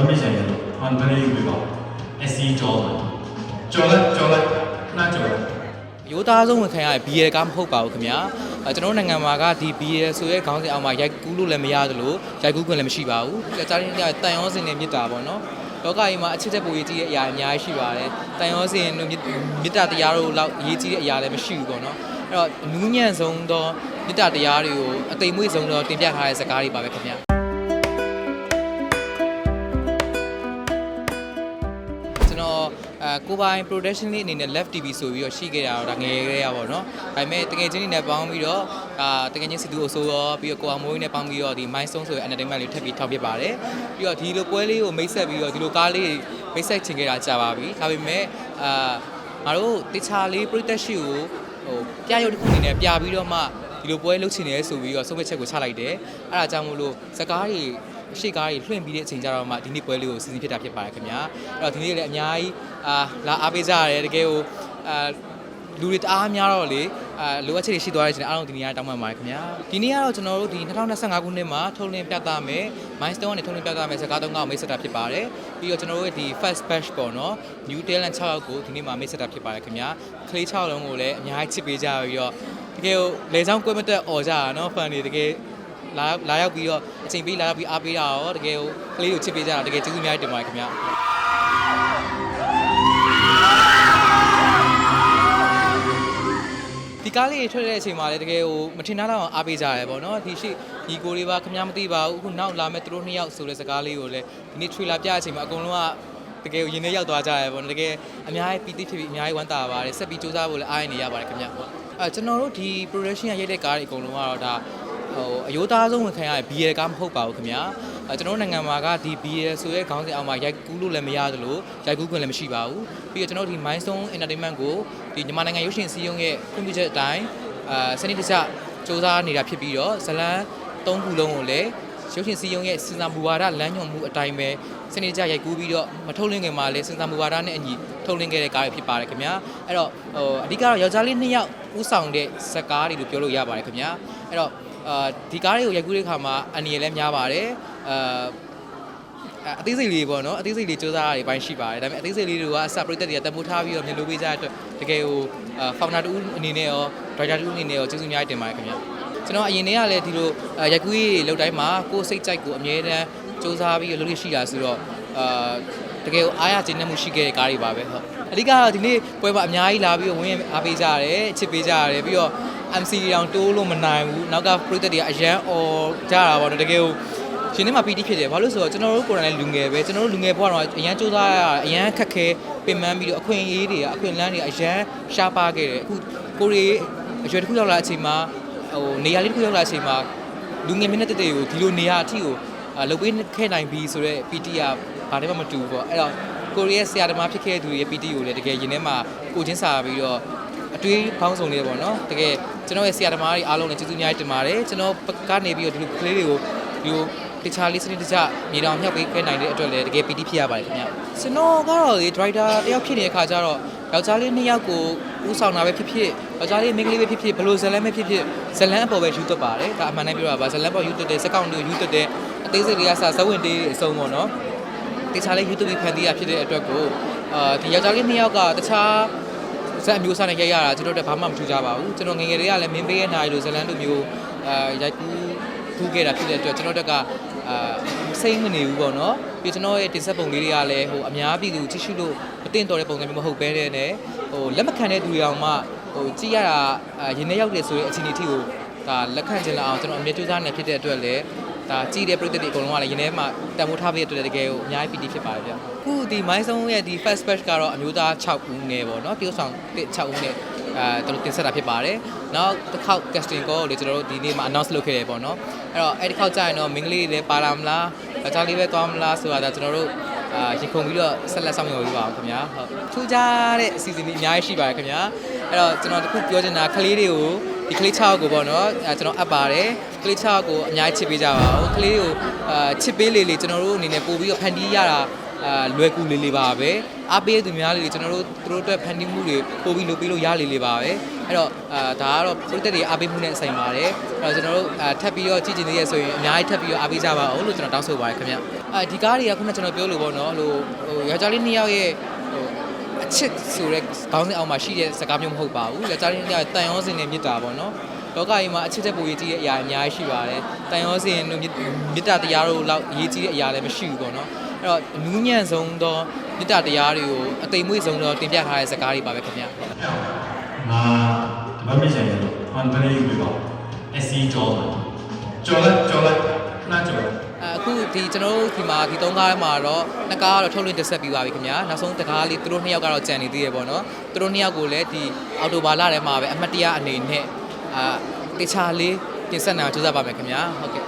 ဘာဖြစ်ဆိုင်လဲအန်ဘရီဝေပါအစီကျော်မှာကျော်လိုက်ကျော်လိုက်နှာကျော်လိုက်အရိုးသားဆုံးဝင်ခံရတဲ့ BL ကမဟုတ်ပါဘူးခင်ဗျာအဲကျွန်တော်တို့နိုင်ငံမှာကဒီ BL ဆိုရဲခေါင်းစဉ်အောက်မှာရိုက်ကူးလို့လည်းမရသလိုရိုက်ကူးခွင့်လည်းမရှိပါဘူးကြာကြာချင်းကြာတန်ရောစင်နဲ့မြစ်တာပေါ့နော်လောကကြီးမှာအချစ်တဲ့ပုံရေးကြည့်တဲ့အရာအများကြီးရှိပါတယ်တန်ရောစင်တို့မြစ်မြစ်တာတရားတို့လောက်ရေးကြည့်တဲ့အရာလည်းမရှိဘူးပေါ့နော်အဲ့တော့နူးညံ့ဆုံးသောမြစ်တာတရားတွေကိုအသိမွေ့ဆုံးသောတင်ပြထားတဲ့ဇာတ်ကားတွေပါပဲခင်ဗျာ ကိုပိုင် production လေးအနေနဲ့ left tv ဆိုပြီးတော့ရှိခဲ့တာတော့ဒါငယ်ငယ်ရပါတော့။ဒါပေမဲ့တကယ်ချင်းတွေနဲ့ပေါင်းပြီးတော့အာတကယ်ချင်းစီသူအစိုးရပြီးတော့ကိုအောင်မိုးကြီးနဲ့ပေါင်းပြီးတော့ဒီ milestone ဆိုတဲ့ entertainment လေးထပ်ပြီးထောက်ပြပါတယ်။ပြီးတော့ဒီလိုပွဲလေးကိုမိတ်ဆက်ပြီးတော့ဒီလိုကားလေးမိတ်ဆက်ချင်ခဲ့တာကြာပါပြီ။ဒါပေမဲ့အာငါတို့တခြားလေးပြိသက်ရှိကိုဟိုပြရုပ်တစ်ခုအနေနဲ့ပြပြီးတော့မှဒီလိုပွဲလုပ်ချင်တယ်ဆိုပြီးတော့ဆုံးဖြတ်ချက်ကိုချလိုက်တယ်။အဲ့ဒါကြောင့်မို့လို့စကားတွေ ရှေ့ကားတွေလွှင့်ပြီးတဲ့အချိန်ကျတော့မှဒီနေ့ပွဲလေးကိုစီစဉ်ဖြစ်တာဖြစ်ပါတယ်ခင်ဗျာအဲ့တော့ဒီနေ့လည်းအများကြီးအာလာအားပေးကြရတယ်တကယ်ကိုအာလူတွေတအားများတော့လေအာလိုအပ်ချက်တွေရှိသွားတဲ့အချိန်အားလုံးဒီနေ့ကတောင်းပန်ပါတယ်ခင်ဗျာဒီနေ့ကတော့ကျွန်တော်တို့ဒီ2025ခုနှစ်မှာထုတ်လင်းပြသမယ် milestone နဲ့ထုတ်လင်းပြသမယ်စကားသုံးကောင်မိတ်ဆက်တာဖြစ်ပါတယ်ပြီးတော့ကျွန်တော်တို့ဒီ first batch ပေါ့နော် new talent 6ယောက်ကိုဒီနေ့မှာမိတ်ဆက်တာဖြစ်ပါတယ်ခင်ဗျာကလေး6လုံးကိုလည်းအများကြီးချစ်ပေးကြပြီးတော့တကယ်ကိုလေချောင်းကွဲမတက်អော်ကြတာနော် fan တွေတကယ် လာလာရောက်ပြီးတော့အချိန်ပေးလာရောက်ပြီးအားပေးတာရောတကယ်ကိုကလေးကိုချစ်ပေးကြတာတကယ်ကျေးဇူးအများကြီးတင်ပါတယ်ခင်ဗျာဒီကားလေးထွက်တဲ့အချိန်မှာလည်းတကယ်ဟိုမထင်ထားတော့အားပေးကြရတယ်ပေါ့နော်ဒီရှိဒီကိုလေးပါခမမသိပါဘူးအခုနောက်လာမဲ့သူတို့နှစ်ယောက်ဆိုတဲ့စကားလေးကိုလည်းဒီနေ့ trailer ပြတဲ့အချိန်မှာအကုန်လုံးကတကယ်ရင်ထဲရောက်သွားကြရတယ်ပေါ့နော်တကယ်အများကြီးပီတိဖြစ်ပြီးအများကြီးဝမ်းသာပါတယ်ဆက်ပြီးစူးစမ်းဖို့လည်းအားရနေရပါတယ်ခင်ဗျပေါ့အဲကျွန်တော်တို့ဒီ production ရရိုက်တဲ့ကားတွေအကုန်လုံးကတော့ဒါ ဟိုအယိုးသားဆုံးဝင်ခံရတဲ့ BL ကားမဟုတ်ပါဘူးခင်ဗျာအဲကျွန်တော်တို့နိုင်ငံမှာကဒီ BL ဆိုရဲခေါင်းစဉ်အောက်မှာရိုက်ကူးလို့လည်းမရသလိုရိုက်ကူးခွင့်လည်းမရှိပါဘူးပြီးတော့ကျွန်တော်တို့ဒီ Milestone Entertainment ကိုဒီမြန်မာနိုင်ငံရုပ်ရှင်စည်းရုံးရဲ့ခွင့်ပြုချက်အတိုင်းအာစနစ်တကျစ조사နေတာဖြစ်ပြီးတော့ဇလန်း၃ခုလုံးကိုလည်းရုပ်ရှင်စည်းရုံးရဲ့စဉ်းစားမူဝါဒလမ်းညွှန်မှုအတိုင်းပဲစနစ်တကျရိုက်ကူးပြီးတော့မထုတ်လင်းခင်မှာလည်းစဉ်းစားမူဝါဒနဲ့အညီထုတ်လင်းခဲ့တဲ့ကားတွေဖြစ်ပါတယ်ခင်ဗျာအဲ့တော့ဟိုအဓိကတော့ယောက်ျားလေးနှစ်ယောက်ဦးဆောင်တဲ့ဇာတ်ကားတွေလို့ပြောလို့ရပါတယ်ခင်ဗျာအဲ့တော့ အာဒီကားတွေကိုရိုက်ကူးတဲ့အခါမှာအန်ရီလည်းများပါတယ်အာအသေးစိတ်လေးပေါ့နော်အသေးစိတ်လေးစူးစမ်းရတဲ့ဘိုင်းရှိပါတယ်ဒါပေမဲ့အသေးစိတ်လေးတွေကစပရိသတ်တွေကတမိုးထားပြီးတော့မြင်လို့ပေးကြတဲ့အတွက်တကယ်ဟိုဖောင်နာတူအနေနဲ့ရောဒရိုက်တာတူအနေနဲ့ရောကျေးဇူးအများကြီးတင်ပါတယ်ခင်ဗျကျွန်တော်အရင်တည်းကလည်းဒီလိုရိုက်ကူးရေးလောက်တိုင်းမှာကိုယ်စိတ်ကြိုက်ကိုအမြဲတမ်းစူးစမ်းပြီးလုပ်ရရှိတာဆိုတော့အာတကယ်ကိုအားရကျေနပ်မှုရှိခဲ့တဲ့ကားတွေပါပဲဟုတ်အဓိကတော့ဒီနေ့ပွဲမှာအများကြီးလာပြီးတော့ဝင်းအားပေးကြရတယ်ချစ်ပေးကြရတယ်ပြီးတော့ MC တောင်တိုးလို့မနိုင်ဘူးနောက်ကပရိသတ်တွေကအရန်အော်ကြတာပေါ့နော်တကယ်ကိုရှင်ထဲမှာပီတိဖြစ်တယ်ဘာလို့ဆိုတော့ကျွန်တော်တို့ကိုယ်တိုင်လည်းလူငယ်ပဲကျွန်တော်တို့လူငယ်ဘဝတော့အရန်စူးစမ်းရအရန်ခက်ခဲပင်ပန်းပြီးတော့အခွင့်အရေးတွေအခွင့်အလမ်းတွေအရန်ရှားပါခဲ့တယ်အခုကိုရီအရွယ်တစ်ခုရောက်လာအချိန်မှာဟိုနေရာလေးတစ်ခုရောက်လာအချိန်မှာလူငယ်မင်းတဲ့တဲ့ကိုဒီလိုနေရာအထိကိုလုတ်ပေးခဲ့နိုင်ပြီဆိုတော့ PT ကဘာတည်းမှမတူဘူးပေါ့အဲ့တော့ကိုရီးယားဆရာသမားဖြစ်ခဲ့သူရဲ့ PT ကိုလည်းတကယ်ရင်ထဲမှာကိုချင်းစာပြီးတော့အ တွေးပေါင်းစုံလေးပေါ့နော်တကယ်ကျွန်တော်ရဲ့ဆရာသမားတွေအားလုံးလည်းကျေးဇူးအများကြီးတင်ပါတယ်ကျွန်တော်ကနေပြီးတော့ဒီလိုကလေးတွေကိုဒီလိုတခြားလေးစနစ်တကျမြေတောင်မြှောက်ပေးခဲ့နိုင်တဲ့အတွက်လည်းတကယ်ပီတိဖြစ်ရပါတယ်ခင်ဗျကျွန်တော်ကတော့လေဒရိုက်တာတယောက်ဖြစ်နေတဲ့အခါကျတော့ယောက်ျားလေးနှစ်ယောက်ကိုဦးဆောင်တာပဲဖြစ်ဖြစ်ယောက်ျားလေးမိန်းကလေးပဲဖြစ်ဖြစ်ဘယ်လိုဇလန်းပဲဖြစ်ဖြစ်ဇလန်းအပေါ်ပဲယူသွတ်ပါတယ်ဒါအမှန်တမ်းပြောတာပါဇလန်းပေါ်ယူသွတ်တယ်စက်ကောင်တွေကိုယူသွတ်တယ်အသေးစိတ်တွေကစသဝင်တေးအစုံပေါ့နော်တခြားလေးယူသွတ်ပြီးဖန်တီးရဖြစ်တဲ့အတွက်ကိုအာဒီယောက်ျားလေးနှစ်ယောက်ကတခြား ဇက်အမျိုးအစားနဲ့ရိုက်ရတာကျွန်တော်တို့ဘာမှမထူကြပါဘူးကျွန်တော်ငယ်ငယ်လေးကလည်းမင်းပေးရဲ့နိုင်လို့ဇလန်းတို့မျိုးအာရိုက်ကူးထူးခဲ့တာဖြစ်တဲ့အတွက်ကျွန်တော်တို့ကအာစိတ်မနေဘူးပေါ့နော်ပြီးကျွန်တော်ရဲ့တင်ဆက်ပုံလေးတွေကလည်းဟိုအများပြည်သူကြည့်ရှုလို့မတင်တော်တဲ့ပုံစံမျိုးမဟုတ်ဘဲနဲ့ဟိုလက်မခံတဲ့သူတွေအောင်မှဟိုကြည့်ရတာရင်ထဲရောက်တယ်ဆိုတဲ့အခြေအနေထိကိုဒါလက်ခံချင်လာအောင်ကျွန်တော်အမြဲကြိုးစားနေဖြစ်တဲ့အတွက်လည်း ဒါကြည့်တဲ့ပြည်သက်တွေအကုန်လုံးကလည်းရင်ထဲမှာတန်ဖိုးထားပေးတဲ့အတွက်တကယ်ကိုအများကြီးပီတိဖြစ်ပါတယ်ဗျအခုဒီမိုင်းဆုံးရဲ့ဒီ first batch ကတော့အမျိုးသား6ဦးနဲ့ပေါ့နော်တရုတ်ဆောင်6ဦးနဲ့အဲတို့တင်ဆက်တာဖြစ်ပါတယ်။နောက်တစ်ခေါက် casting call ကိုလေကျွန်တော်တို့ဒီနေ့မှာ announce လုပ်ခဲ့တယ်ပေါ့နော်။အဲ့တော့အဲ့ဒီခေါက်ကြာရင်တော့မင်းကလေးတွေလည်းပါလာမလား။အကြောင်းလေးပဲသွားမလားဆိုတာဒါကျွန်တော်တို့အာရင်ခုန်ပြီးတော့ဆက်လက်ဆောင်ရွက်ပေးပါအောင်ခင်ဗျာ။ဟုတ်။ထူးခြားတဲ့အစီအစဉ်တွေအများကြီးရှိပါတယ်ခင်ဗျာ။အဲ့တော့ကျွန်တော်တခုပြောချင်တာကလေးတွေကို ဒီကလေး6ကိုပေါ့နော်အဲကျွန်တော်အပ်ပါတယ်ကလေး6ကိုအများကြီးချစ်ပေးကြပါဦးကလေးကိုအာချစ်ပေးလေလေကျွန်တော်တို့အနေနဲ့ပို့ပြီးတော့ဖန်တီးရတာအာလွယ်ကူလေးလေးပါပဲအားပေးသူများလေးတွေကျွန်တော်တို့သူတို့အတွက်ဖန်တီးမှုတွေပို့ပြီးလုပ်ပေးလို့ရလေးလေးပါပဲအဲ့တော့အာဒါကတော့ပြည်သက်တွေအားပေးမှုနဲ့ဆိုင်ပါတယ်အဲ့တော့ကျွန်တော်တို့အာထပ်ပြီးတော့ကြည့်ကျင်သေးရဆိုရင်အများကြီးထပ်ပြီးတော့အားပေးကြပါအောင်လို့ကျွန်တော်တောင်းဆိုပါတယ်ခင်ဗျအာဒီကားတွေကခုနကကျွန်တော်ပြောလို့ပေါ့နော်ဟိုဟိုယောက်ျားလေးနှစ်ယောက်ရဲ့ဟို အချစ်ဆိုတဲ့ခေါင်းစဉ်အောက်မှာရှိတဲ့စကားမျိုးမဟုတ်ပါဘူးယောက်ျားလေးနှစ်ယောက်တန်ရောစင်နဲ့မြစ်တာပေါ့နော်လောကကြီးမှာအချစ်တဲ့ပုံရေးကြီးတဲ့အရာအများကြီးရှိပါတယ်တန်ရောစင်တို့မြစ်တာတရားတို့လောက်ရေးကြီးတဲ့အရာလည်းမရှိဘူးပေါ့နော်အဲ့တော့အနူးညံ့ဆုံးသောမြစ်တာတရားတွေကိုအသိမ့်မွေ့ဆုံးသောတင်ပြထားတဲ့စကားတွေပါပဲခင်ဗျငါတပတ်မြင့်ချင်တယ်ဟန်ပလေးပြပါအစီကျော်ကျော်လိုက်ကျော်လိုက်နှာကျော်လိုက် အခုဒီကျွန်တော်တို့ဒီမှာဒီသုံးကားမှာတော့နှစ်ကားကတော့ထုတ်လွှင့်တက်ဆက်ပြီးပါပြီခင်ဗျာနောက်ဆုံးတကားလေးသူတို့နှစ်ယောက်ကတော့ကြံနေသေးတယ်ပေါ့နော်သူတို့နှစ်ယောက်ကိုလည်းဒီအော်တိုဘာလထဲမှာပဲအမှတ်တရအနေနဲ့အာတေချာလေးတင်ဆက်နိုင်အောင်ကြိုးစားပါမယ်ခင်ဗျာဟုတ်ကဲ့